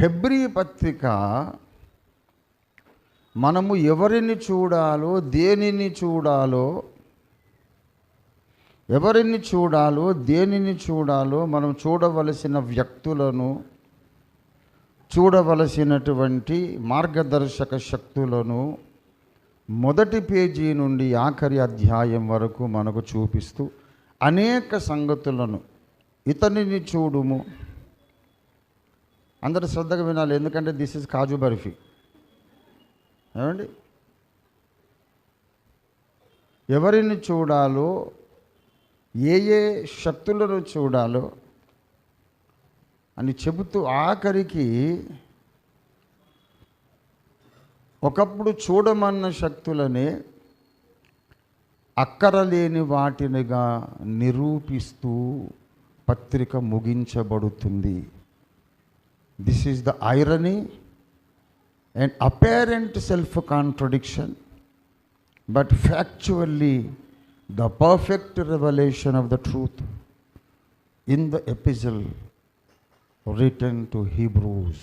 Hebrew పత్రిక మనము ఎవరిని చూడాలో దేనిని చూడాలో ఎవరిని చూడాలో దేనిని చూడాలో మనం చూడవలసిన వ్యక్తులను చూడవలసినటువంటి మార్గదర్శక శక్తులను మొదటి పేజీ నుండి ఆఖరి అధ్యాయం వరకు మనకు చూపిస్తూ అనేక సంగతులను ఇతనిని చూడుము. అందరు శ్రద్ధగా వినాలి ఎందుకంటే దిస్ ఇస్ కాజు బర్ఫీ. ఏమండి? ఎవరిని చూడాలో ఏ ఏ శక్తులను చూడాలో అని చెబుతూ ఆఖరికి ఒకప్పుడు చూడమన్న శక్తులనే అక్కరలేని వాటినిగా నిరూపిస్తూ పత్రిక ముగించబడుతుంది. This is the irony and apparent self contradiction, but factually the perfect revelation of the truth in the epistle written to Hebrews.